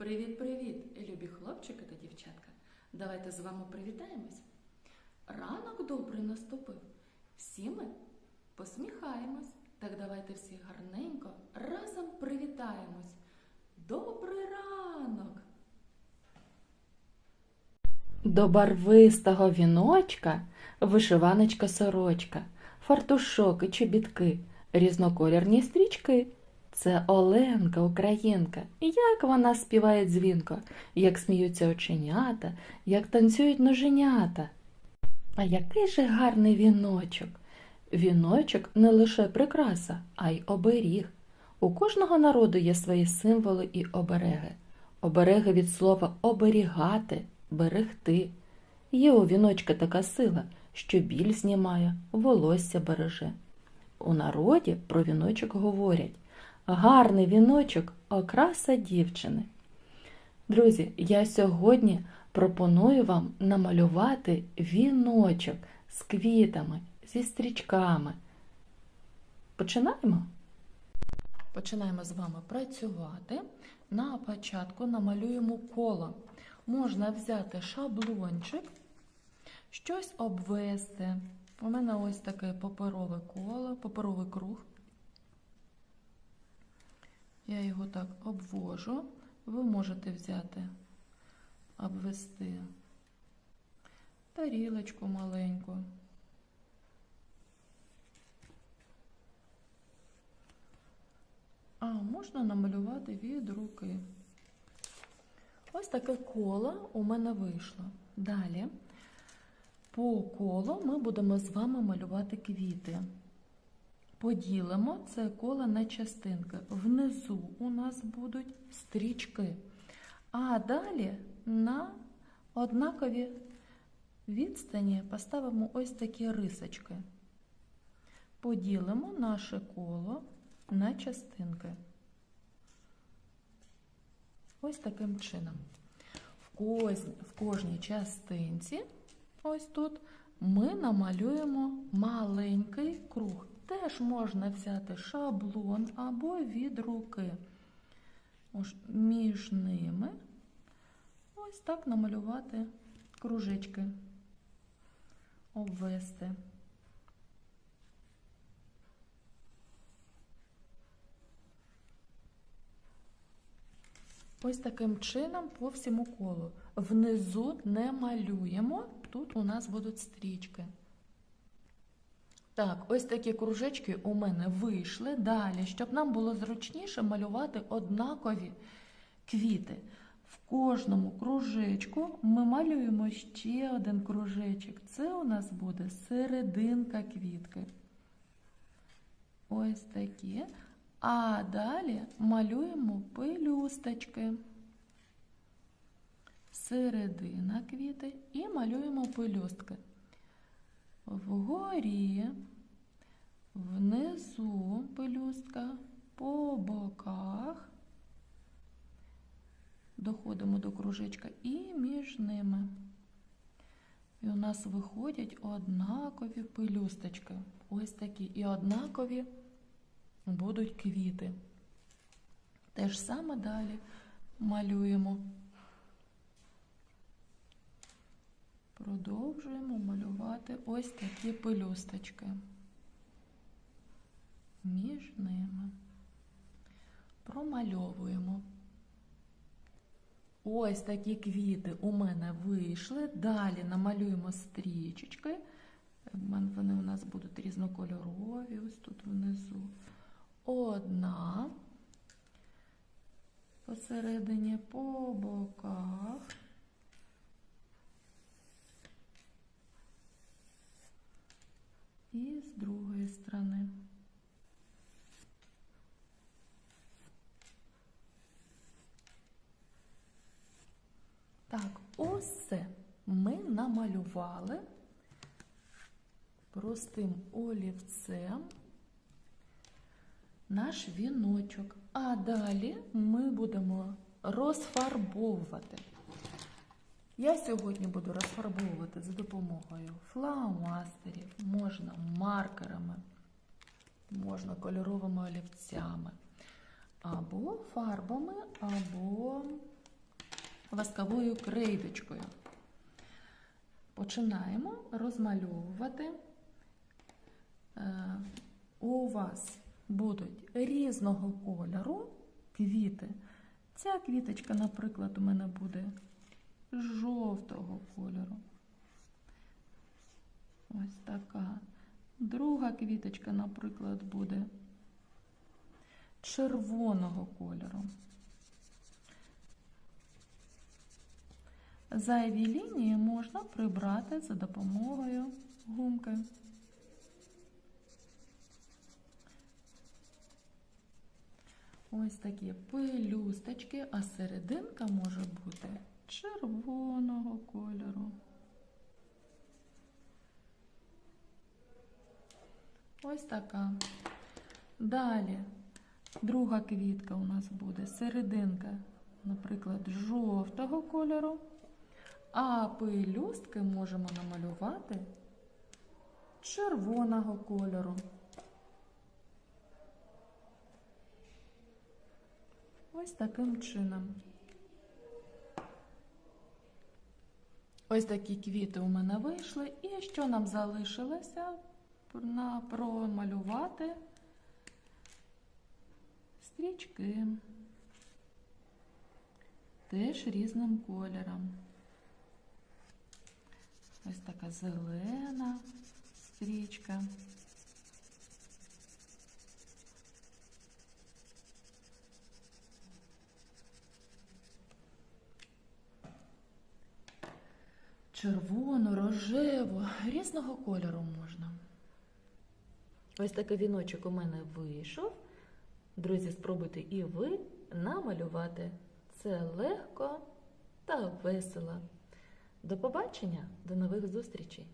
Привіт-привіт, любі хлопчики та дівчатка. Давайте з вами привітаємось. Ранок добрий наступив. Всі ми посміхаємось. Так давайте всі гарненько разом привітаємось. Добрий ранок! До барвистого віночка вишиваночка сорочка, фартушок і чобітки, різноколірні стрічки. Це Оленка, українка. Як вона співає дзвінко, як сміються оченята, як танцюють ноженята. А який же гарний віночок. Віночок не лише прикраса, а й оберіг. У кожного народу є свої символи і обереги. Обереги від слова оберігати, берегти. Є у віночка така сила, що біль знімає, волосся береже. У народі про віночок говорять гарний віночок окраса дівчини. Друзі, я сьогодні пропоную вам намалювати віночок з квітами, зі стрічками. Починаємо? Починаємо з вами працювати. На початку намалюємо коло. Можна взяти шаблончик, щось обвести. У мене ось таке паперове коло, паперовий круг. Я його так обвожу. Ви можете взяти, обвести тарілочку маленьку. А можна намалювати від руки. Ось таке коло у мене вийшло. Далі по колу ми будемо з вами малювати квіти. Поділимо це коло на частинки. Внизу у нас будуть стрічки, а далі на однакові відстані поставимо ось такі рисочки. Поділимо наше коло на частинки. Ось таким чином. В кожній, в кожній частинці, ось тут, ми намалюємо маленький круг. Теж можна взяти шаблон або від руки. Ось між ними ось так намалювати кружечки, обвести. Ось таким чином по всьому колу. Внизу не малюємо, тут у нас будуть стрічки. Так, ось такі кружечки у мене вийшли. Далі, щоб нам було зручніше малювати однакові квіти. В кожному кружечку ми малюємо ще один кружечок. Це у нас буде серединка квітки. Ось такі. А далі малюємо пелюсточки. Середина квіти і малюємо пелюстки. Вгорі, внизу пелюстка, по боках, доходимо до кружечка і між ними. І у нас виходять однакові пелюсточки. Ось такі. І однакові будуть квіти. Те ж саме далі малюємо. Продовжуємо малювати ось такі пелюсточки між ними. Промальовуємо. Ось такі квіти у мене вийшли. Далі намалюємо стрічечки. Вони у нас будуть різнокольорові, ось тут внизу. Одна посередині по боках. І з другої сторони. Так, це ми намалювали простим олівцем наш віночок. А далі ми будемо розфарбовувати. Я сьогодні буду розфарбовувати за допомогою фломастерів, можна маркерами, можна кольоровими олівцями, або фарбами, або восковою крейдочкою. Починаємо розмальовувати. Е, У вас будуть різного кольору квіти. Ця квіточка, наприклад, у мене буде жовтого кольору. Ось така. Друга квіточка, наприклад, буде червоного кольору. Зайві лінії можна прибрати за допомогою гумки. Ось такі пелюсточки, а серединка може бути червоного кольору. Ось така. Далі друга квітка у нас буде серединка, наприклад, жовтого кольору. А пелюстки можемо намалювати червоного кольору. Ось таким чином. Ось такі квіти у мене вийшли. І що нам залишилося? Промалювати стрічки. Теж різним кольором. Ось така зелена стрічка. Червону, рожеву, різного кольору можна. Ось такий віночок у мене вийшов. Друзі, спробуйте і ви намалювати. Це легко та весело. До побачення, до нових зустрічей!